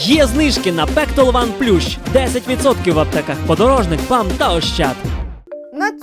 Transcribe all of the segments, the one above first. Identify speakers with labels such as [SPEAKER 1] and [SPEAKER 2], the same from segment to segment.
[SPEAKER 1] Є знижки на Пектолван Плющ 10% в аптеках подорожник, ПАМ та Ощад.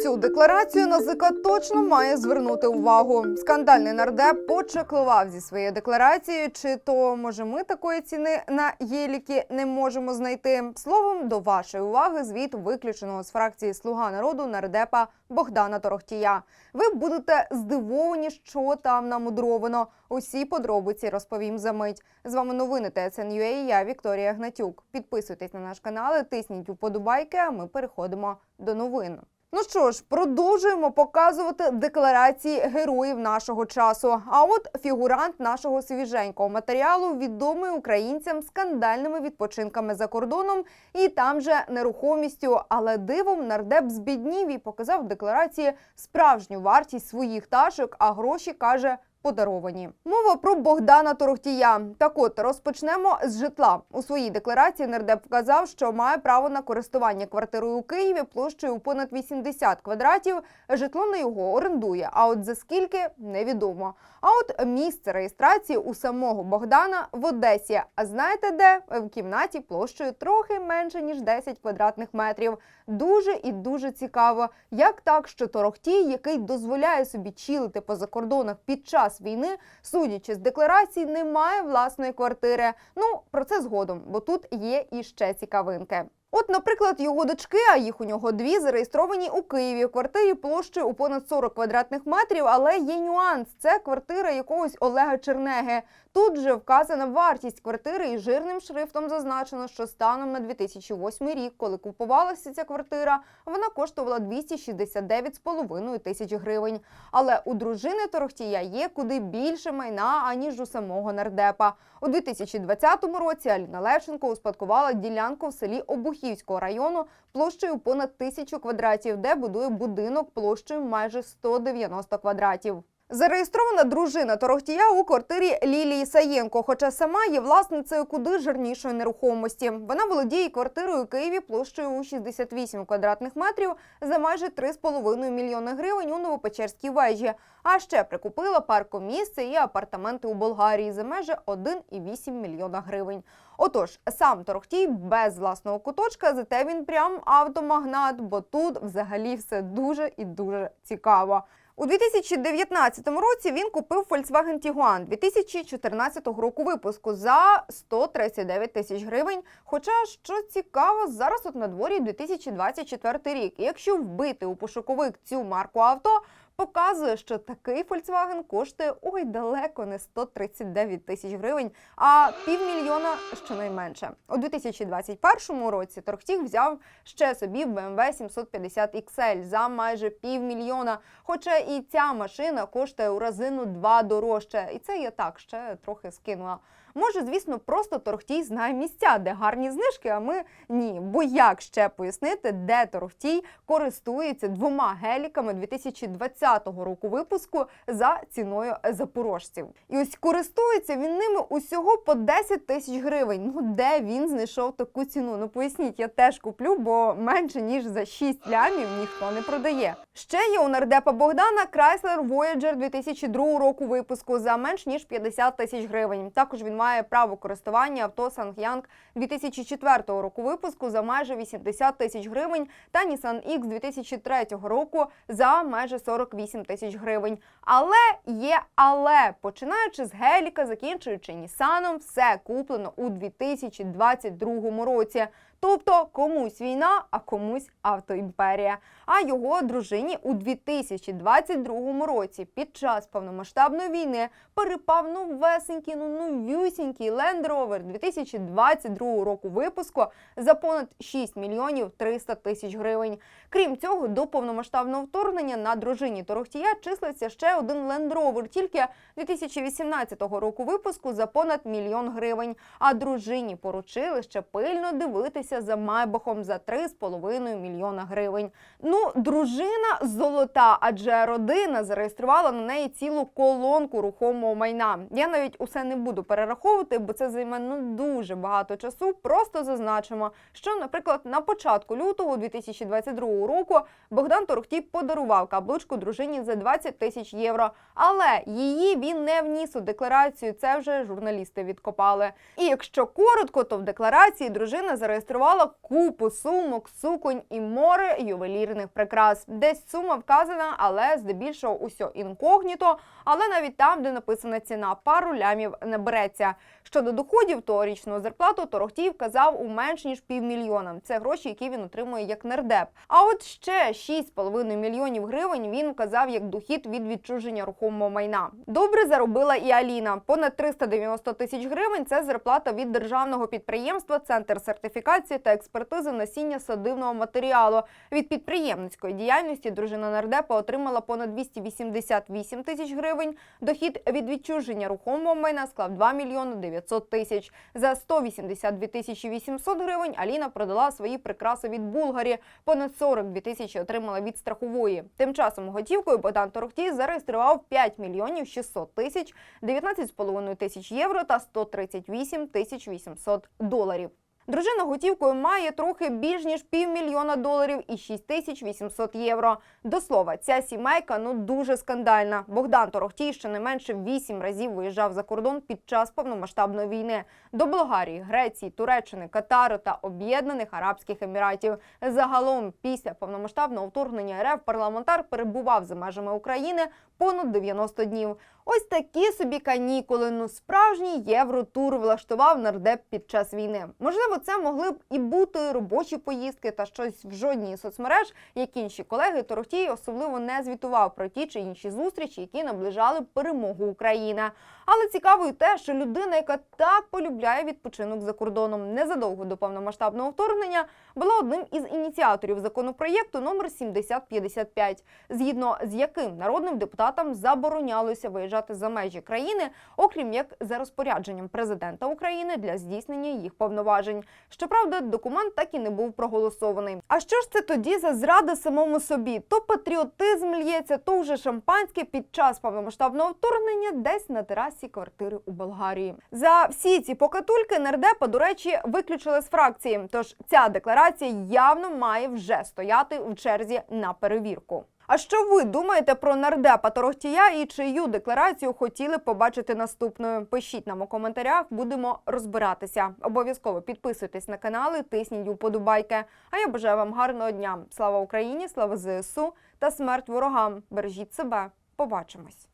[SPEAKER 2] Цю декларацію НАЗК точно має звернути увагу. Скандальний нардеп почаклував зі своєю декларацією. Чи то може ми такої ціни на єліки не можемо знайти? Словом, до вашої уваги звіт виключеного з фракції Слуга народу нардепа Богдана Торохтія. Ви будете здивовані, що там намудровано. Усі подробиці розповім за мить. З вами новини ТСНЮА я Вікторія Гнатюк. Підписуйтесь на наш канал, тисніть уподобайки. А ми переходимо до новин. Ну що ж, продовжуємо показувати декларації героїв нашого часу. А от фігурант нашого свіженького матеріалу відомий українцям скандальними відпочинками за кордоном і там же нерухомістю. Але дивом нардеп збіднів і показав в декларації справжню вартість своїх ташок, а гроші каже. Подаровані мова про Богдана Торохтія. Так от розпочнемо з житла. У своїй декларації нардеп вказав, що має право на користування квартирою у Києві площею понад 80 квадратів. Житло на його орендує. А от за скільки невідомо. А от місце реєстрації у самого Богдана в Одесі. А знаєте де? В кімнаті площею трохи менше ніж 10 квадратних метрів. Дуже і дуже цікаво, як так, що Торохтій, який дозволяє собі чилити по закордонах під час війни, судячи з декларації, не має власної квартири. Ну про це згодом, бо тут є і ще цікавинки. От, наприклад, його дочки, а їх у нього дві, зареєстровані у Києві в квартирі площею у понад 40 квадратних метрів. Але є нюанс: це квартира якогось Олега Чернеги. Тут же вказана вартість квартири і жирним шрифтом зазначено, що станом на 2008 рік, коли купувалася ця квартира, вона коштувала 269,5 тисяч гривень. Але у дружини Торохтія є куди більше майна, аніж у самого нардепа. У 2020 році Аліна Левченко успадкувала ділянку в селі Обухівського району площею понад тисячу квадратів, де будує будинок площею майже 190 квадратів. Зареєстрована дружина Торохтія у квартирі Лілії Саєнко, хоча сама є власницею куди жирнішої нерухомості. Вона володіє квартирою у Києві площею у 68 квадратних метрів за майже 3,5 мільйони гривень у Новопечерській вежі. А ще прикупила паркомісце і апартаменти у Болгарії за майже 1,8 мільйона гривень. Отож, сам Торохтій без власного куточка, зате він прям автомагнат, бо тут взагалі все дуже і дуже цікаво. У 2019 році він купив Volkswagen Tiguan 2014 року випуску за 139 тисяч гривень. Хоча, що цікаво, зараз от на дворі 2024 рік. Якщо вбити у пошуковик цю марку авто, показує, що такий Volkswagen коштує ой далеко не 139 тисяч гривень, а півмільйона щонайменше. У 2021 році Торхтіх взяв ще собі BMW 750 XL за майже півмільйона. Хоча і ця машина коштує у разину два дорожче. І це я так ще трохи скинула. Може, звісно, просто Торохтій знає місця, де гарні знижки, а ми ні. Бо як ще пояснити, де Торохтій користується двома геліками 2020 року випуску за ціною запорожців. І ось користується він ними усього по 10 тисяч гривень. Ну де він знайшов таку ціну? Ну поясніть, я теж куплю, бо менше ніж за 6 лямів ніхто не продає. Ще є у нардепа Богдана Chrysler Voyager 2002 року випуску за менш ніж 50 тисяч гривень. Також він має право користування авто Санг'янг 2004 року випуску за майже 80 тисяч гривень та Nissan X 2003 року за майже 48 тисяч гривень. Але є але, починаючи з Геліка, закінчуючи Нісаном, все куплено у 2022 році. Тобто комусь війна, а комусь автоімперія. А його дружині у 2022 році під час повномасштабної війни перепав новесенький, ну новюсінький Land Rover 2022 року випуску за понад 6 мільйонів 300 тисяч гривень. Крім цього, до повномасштабного вторгнення на дружині Торохтія числиться ще один Land Rover, тільки 2018 року випуску за понад мільйон гривень. А дружині поручили ще пильно дивитися за майбахом за 3,5 мільйона гривень. Ну, дружина золота, адже родина зареєструвала на неї цілу колонку рухомого майна. Я навіть усе не буду перераховувати. Розраховувати, бо це займе ну дуже багато часу. Просто зазначимо, що, наприклад, на початку лютого 2022 року Богдан Торохтій подарував каблучку дружині за 20 тисяч євро, але її він не вніс у декларацію. Це вже журналісти відкопали. І якщо коротко, то в декларації дружина зареєструвала купу сумок, суконь і море ювелірних прикрас. Десь сума вказана, але здебільшого усьо інкогніто. Але навіть там, де написана ціна, пару лямів не береться. Щодо доходів, то річну зарплату Торохтій вказав у менш ніж півмільйона. Це гроші, які він отримує як нардеп. А от ще 6,5 мільйонів гривень він вказав як дохід від відчуження рухомого майна. Добре заробила і Аліна. Понад 390 тисяч гривень це зарплата від державного підприємства Центр сертифікації та експертизи насіння садивного матеріалу. Від підприємницької діяльності дружина нардепа отримала понад 288 тисяч гривень. Дохід від відчуження рухомого майна склав 2 мільйони 900 тисяч. За 182 тисячі 800 гривень Аліна продала свої прикраси від Булгарі. Понад 42 тисячі отримала від страхової. Тим часом готівкою Богдан Торохтій зареєстрував 5 мільйонів 600 тисяч, 19,5 тисяч євро та 138 тисяч 800 доларів. Дружина готівкою має трохи більш ніж півмільйона доларів і 6800 євро. До слова, ця сімейка ну дуже скандальна. Богдан Торохтій щонайменше вісім разів виїжджав за кордон під час повномасштабної війни до Болгарії, Греції, Туреччини, Катару та Об'єднаних Арабських Еміратів. Загалом, після повномасштабного вторгнення РФ парламентар перебував за межами України понад 90 днів. Ось такі собі канікули. Ну справжній євротур влаштував нардеп під час війни. Можливо, це могли б і бути робочі поїздки та щось в жодній соцмереж, як інші колеги. Торохтій особливо не звітував про ті чи інші зустрічі, які наближали перемогу України. Але цікаво й те, що людина, яка так полюбляє відпочинок за кордоном, незадовго до повномасштабного вторгнення, була одним із ініціаторів законопроєкту номер 7055, згідно з яким народним депутатам заборонялося виїжджати за межі країни, окрім як за розпорядженням президента України для здійснення їх повноважень. Щоправда, документ так і не був проголосований. А що ж це тоді за зрада самому собі? То патріотизм лється, то вже шампанське під час повномасштабного вторгнення десь на терасі квартири у Болгарії. За всі ці покатульки нардепа, до речі, виключили з фракції. Тож ця декларація явно має вже стояти в черзі на перевірку. А що ви думаєте про нардепа Торохтія і чию декларацію хотіли побачити наступною? Пишіть нам у коментарях, будемо розбиратися. Обов'язково підписуйтесь на канали, тисніть уподобайки. А я бажаю вам гарного дня. Слава Україні, слава ЗСУ та смерть ворогам. Бережіть себе. Побачимось.